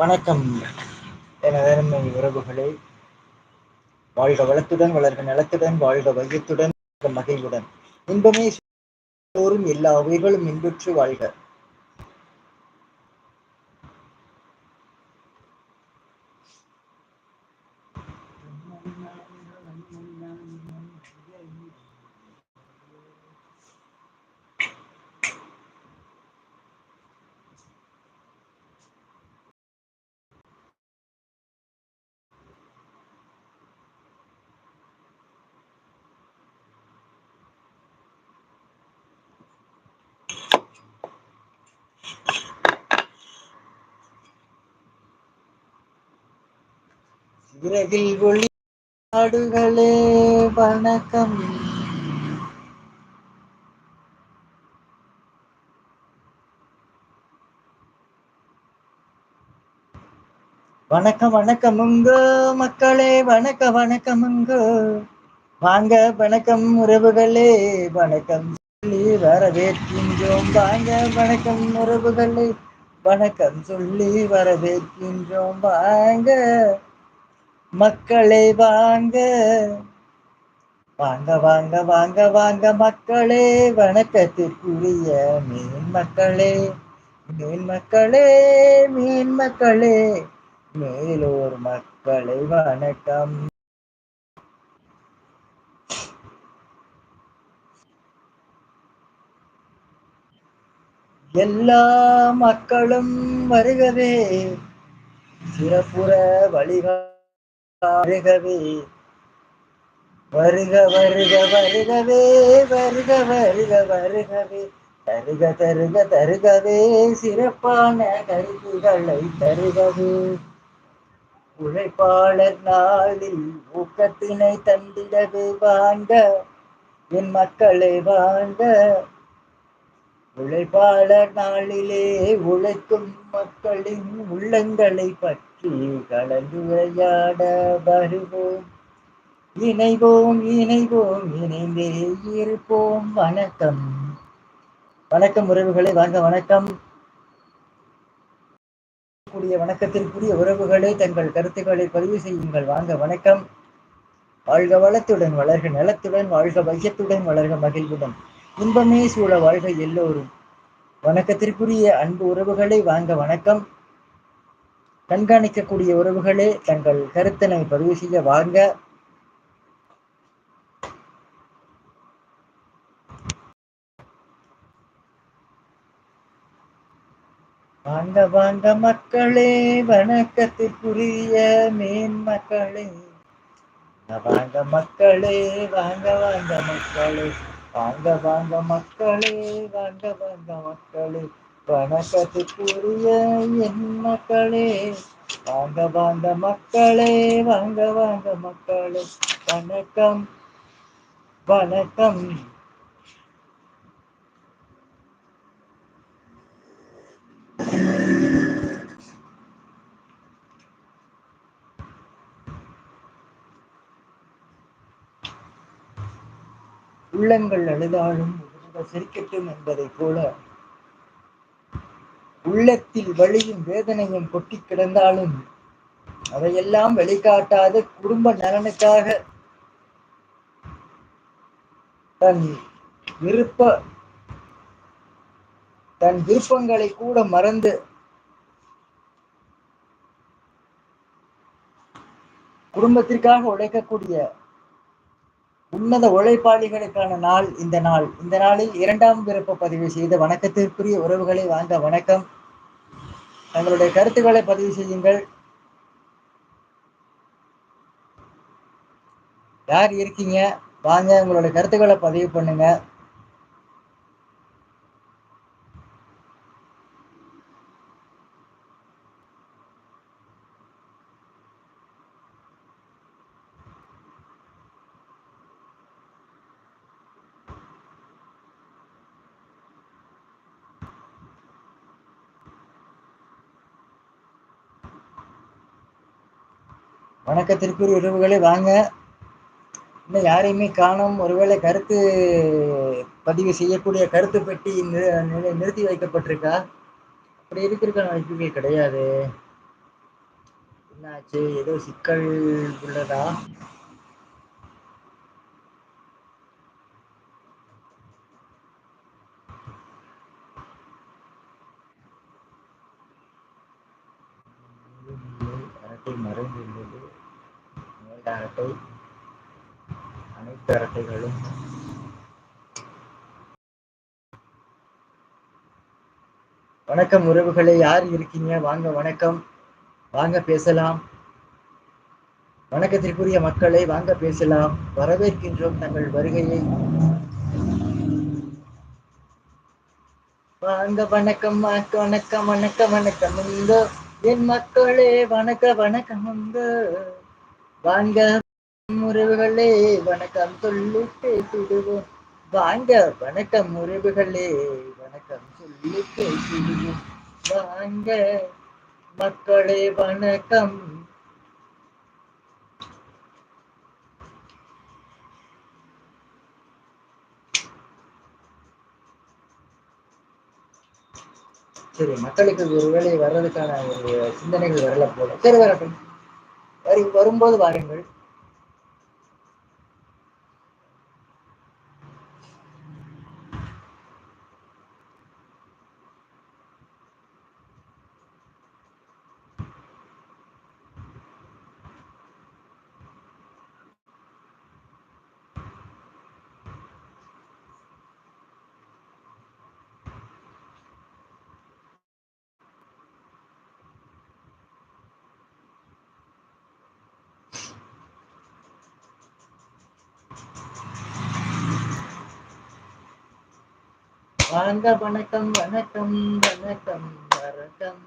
வணக்கம். எனதருமை உறவுகளே வாழ்க வளத்துடன் வளர்க நலத்துடன் வாழ்க வையத்துடன் மகிழ்வுடன். இன்பமே தோறும் எல்லா உயிர்களும் இன்புற்று வாழ்க. இரவில் ஒளி நாடுகளே வணக்கம் வணக்கம் வணக்கமுங்க மக்களே வணக்க வணக்கமுங்க வாங்க வணக்கம் உறவுகளே வணக்கம் சொல்லி வரவேற்கின்றோம். வாங்க வணக்கம் உறவுகளே வணக்கம் சொல்லி வரவேற்கின்றோம். வாங்க. மக்களை வாங்க. வாங்க வாங்க வாங்க வாங்க மக்களே. வணக்கத்திற்குரிய மீன் மக்களே. மீன் மக்களே மீன் மக்களே. மேலோர் மக்களை வணக்கம். எல்லா மக்களும் வருகவே. சிறப்புற வழிகள் வருகவே வருக வருக வருகவே வருக வருக வருகவே. தருக தருக தருகவே சிறப்பான கருத்துகளை தருகவே. உழைப்பாளர் நாளில் ஊக்கத்தினை தந்திடவே வாங்க என் மக்களை வாங்க. உழைப்பாளர் நாளிலே உழைக்கும் மக்களின் உள்ளங்களை பற்றி கலந்துரையாட வருவோம். இணைவோம் இணைவோம் இணைந்தே இருப்போம். வணக்கம். வணக்கம் உறவுகளை வாங்க வணக்கம். கூடிய வணக்கத்திற்குரிய உறவுகளை தங்கள் கருத்துக்களை பதிவு செய்யுங்கள். வாங்க வணக்கம். வாழ்க வளத்துடன் வளர்க நலத்துடன் வாழ்க வையத்துடன் வளர்க மகிழ்வுடன். இன்பமே சூழ வாழ்க எல்லோரும். வணக்கத்திற்குரிய அன்பு உறவுகளை வாங்க வணக்கம். கண்காணிக்கக்கூடிய உறவுகளே தங்கள் கருத்தினை பதிவு செய்ய வாங்க. வாங்க வாங்க மக்களே வணக்கத்திற்குரிய மேன் மக்களே. வாங்க மக்களே வாங்க வாங்க மக்களே. வாங்க வாங்க மக்களே வாங்க வாங்க மக்களே. வணக்கத்துக்குரிய என் மக்களே வாங்க வாங்க மக்களே வாங்க வாங்க மக்களே. வணக்கம் வணக்கம். உள்ளங்கள் அழுதாலும் சிரிக்கட்டும் என்பதைப் போல உள்ளத்தில் வழியும் வேதனையும் கொட்டி கிடந்தாலும் அதையெல்லாம் வெளிக்காட்டாத குடும்ப நலனுக்காக தன் விருப்ப தன் விருப்பங்களை கூட மறந்து குடும்பத்திற்காக உழைக்கக்கூடிய உன்னத உழைப்பாளிகளுக்கான நாள் இந்த நாள். இந்த நாளில் இரண்டாம் விருப்ப பதிவு செய்த வணக்கத்திற்குரிய உறவுகளை வாங்க வணக்கம். தங்களுடைய கருத்துக்களை பதிவு செய்யுங்கள். யார் இருக்கீங்க? வாங்க உங்களுடைய கருத்துக்களை பதிவு பண்ணுங்க. வணக்கத்திற்குரிய உறவுகளை வாங்க. இன்னும் யாரையுமே காணும். ஒருவேளை கருத்து பதிவு செய்யக்கூடிய கருத்து பெட்டி நிறுத்தி வைக்கப்பட்டிருக்கா? அப்படி இருக்கிறதுக்கான வாய்ப்புகள் கிடையாது. என்னாச்சு? ஏதோ சிக்கல் உள்ளதா அரட்டை மறைந்துள்ளது இந்த அரட்டை அனைத்து அரட்டைகளும் வணக்கம் உறவுகளை யார் இருக்கீங்க வாங்க வணக்கம் வாங்க பேசலாம் வணக்கத்திற்குரிய மக்களை வாங்க பேசலாம் வரவேற்கின்றோம் தங்கள் வருகையை வாங்க வணக்கம் வணக்கம் வணக்கம் வணக்கம் வணக்கம் இந்த என் மக்களே வணக்க வணக்கம் உங்க வாங்க உறவுகளே வணக்கம் சொல்லி பேசிடுவோம் வாங்க வணக்கம் உறவுகளே வணக்கம் சொல்லி பேசிடுவோம் வாங்க மக்களே வணக்கம். சரி மக்களுக்கு ஒரு வேலை வர்றதுக்கான ஒரு சிந்தனைகள் வரல போல. சரி வரட்டும் வரும்போது வாருங்கள். வாங்க வணக்கம் வணக்கம் வணக்கம் வணக்கம்.